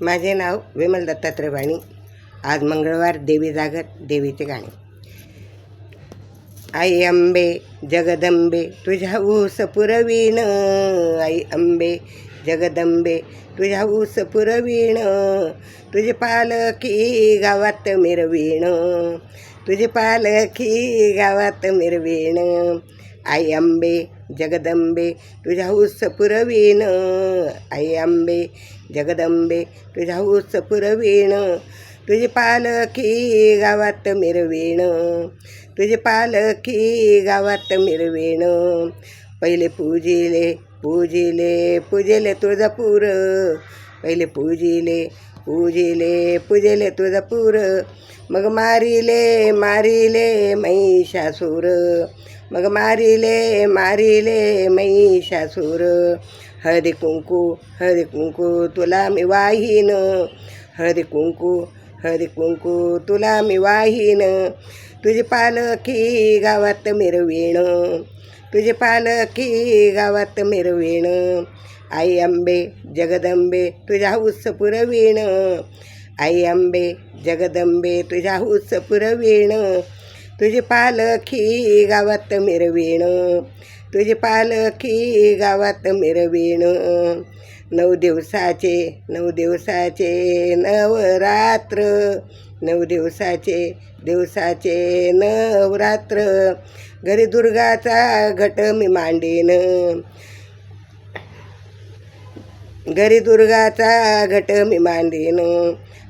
माझे नाव विमल दत्तात्रय वाणी आज मंगळवार देवी जागर देवीचे गाणे. आई अंबे जगदंबे तुझ्या ऊस पुरवीण आई अंबे जगदंबे तुझ्या ऊस पुरवीण तुझे पालखी गावात मिरवीण तुझे पालखी गावात मिरवीण आई अंबे जगदंबे तुझ्या ऊस पुरवीन आई अंबे जगदंबे तुझ्या ऊस पुरवीण तुझी पालखी गावात मिरवीण। तुझी पालखी गावात मिरवीण। पहिले पूजिले पूजिले पूजेले तुळजापूर। पहिले पूजिले पूजिले पूजेले तुळजापूर। मग मारिले मारिले महिषासूर. मग मारिले मारिले महिषासूर. हळदी कुंकू हळदी कुंकू तुला मी वाहीन. हळदी कुंकू हळदी कुंकू तुला मी वाहीन. तुझी पालखी गावात मिरवीण. तुझी पालखी गावात मिरवीण. आई आंबे जगदंबे तुझ्या हौस पुरवीण. आई आंबे जगदंबे तुझ्या हुस्स पुरवीण तुझी पालखी गावात मिरवीण तुझी पालखी गावात मिरवीण नऊ दिवसाचे नऊ दिवसाचे नवरात्र नऊ दिवसाचे दिवसाचे नवरात्र. घरी दुर्गाचा घट मी मांडीन. घरी दुर्गाचा घट मी मांडीन.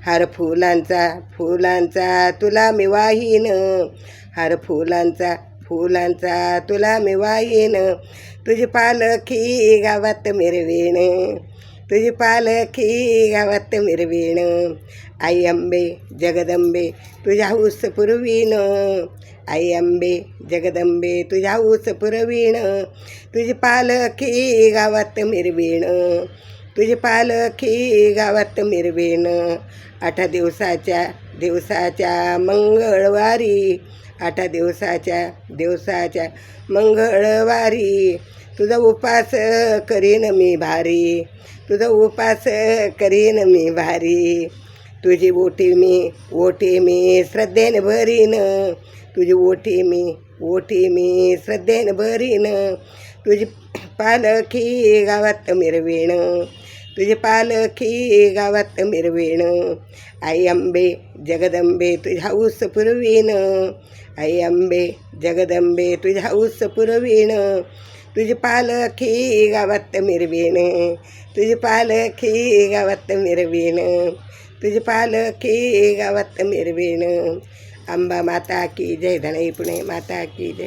हार फुलांचा फुलांचा तुला मी वाहीन. हार फुलांचा फुलांचा तुला मी वाहीन. तुझी पालखी गावात मिरवीण. तुझी पालखी गावात मिरवीण. आई अंबे जगदंबे तुझ्या ऊस पुरवीण. आई अंबे जगदंबे तुझ्या ऊस पुरवीण. तुझी पालखी गावात मिरवीण. तुझे पालखी गावात मिरवीण आठ दिवसाच्या दिवसाच्या मंगळवारी. आठ दिवसाच्या दिवसाच्या मंगळवारी. तुझा उपास करीन मी भारी. तुझा उपास करीन मी भारी. तुझी ओटी मी ओटी मी श्रद्धेने भरीन. तुझी ओटी मी ओटी मी श्रद्धेने भरीन. तुझी पालखी गावात मिरवीण तुझी पालखी गावात मिरवीण आई अंबे जगदंबे तुझ्या ऊस पुरवीण। आई अंबे जगदंबे तुझ्या ऊस पुरवीण। तुझी पालखी गावात मिरवीण तुझी पालखी गावात मिरवीण तुझी पालखी गावात मिरवेण अंबा माता की जय धनई पुणे माता की जय।